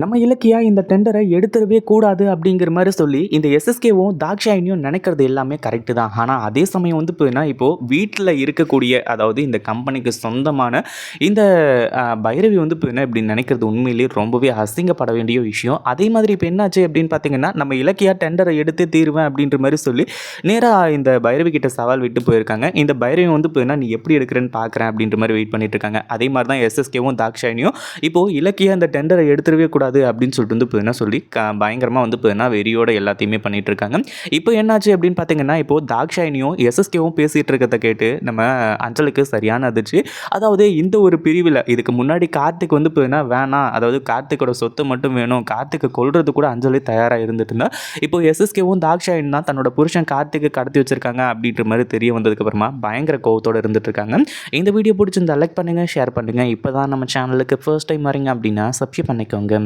நம்ம இலக்கியா இந்த டெண்டரை எடுத்துடவே கூடாது அப்படிங்கிற மாதிரி சொல்லி இந்த எஸ்எஸ்கேவும் தாக்ஷாயினியும் நினைக்கிறது எல்லாமே கரெக்டு தான். ஆனால் அதே சமயம் வந்து இப்போ இப்போது வீட்டில் இருக்கக்கூடிய அதாவது இந்த கம்பெனிக்கு சொந்தமான இந்த பைரவி வந்து இப்போ என்ன இப்படி நினைக்கிறது உண்மையிலேயே ரொம்பவே அசிங்கப்பட வேண்டிய விஷயம். அதே மாதிரி இப்போ என்னாச்சு அப்படின்னு பார்த்தீங்கன்னா நம்ம இலக்கியா டெண்டரை எடுத்து தீருவேன் அப்படின்ற மாதிரி சொல்லி நேராக இந்த பைரவி கிட்ட சவால் விட்டு போயிருக்காங்க. இந்த பைரவி வந்து இப்போ என்ன நீ எப்படி எடுக்கிறேன்னு பார்க்குறேன் அப்படின்ற மாதிரி வெயிட் பண்ணிட்டு இருக்காங்க. அதே மாதிரி தான் எஸ்எஸ்கேவும் தாக்ஷாயினியும் இப்போது இலக்கியா அந்த டெண்டரை எடுத்துடவே பண்ணக்கூடாது அப்படின்னு சொல்லிட்டு வந்து இப்போ என்ன சொல்லி க பயங்கரமாக வந்து இப்போ என்ன வெறியோட எல்லாத்தையுமே பண்ணிட்டு இருக்காங்க இப்போ என்னாச்சு அப்படின்னு பார்த்தீங்கன்னா இப்போது தாக்ஷாயினியும் எஸ்எஸ்கேவும் பேசிகிட்டு இருக்கிறத கேட்டு நம்ம அஞ்சலுக்கு சரியான அதிர்ச்சி. அதாவது இந்த ஒரு பிரிவில் இதுக்கு முன்னாடி கார்த்திக் வந்து இப்போ வேணாம் அதாவது கார்த்திக்கோட சொத்து மட்டும் வேணும் கார்த்திக்கு கொள்றது கூட அஞ்சலி தயாராக இருந்துட்டு இருந்தா இப்போ எஸ்எஸ்கேவும் தாக்ஷாயின் தான் தன்னோட புருஷன் கார்த்திக்கு கடத்தி வச்சிருக்காங்க அப்படின்ற மாதிரி தெரிய வந்ததுக்கப்புறமா பயங்கர கோவத்தோடு இருந்துட்டு இருக்காங்க இந்த வீடியோ பிடிச்சிருந்தா லைக் பண்ணுங்கள் ஷேர் பண்ணுங்கள் இப்போ தான் நம்ம சேனலுக்கு ஃபர்ஸ்ட் டைம் வரீங்க அப்படின்னா சப்ஸ்கிரைப் பண்ணிக்கோங்க.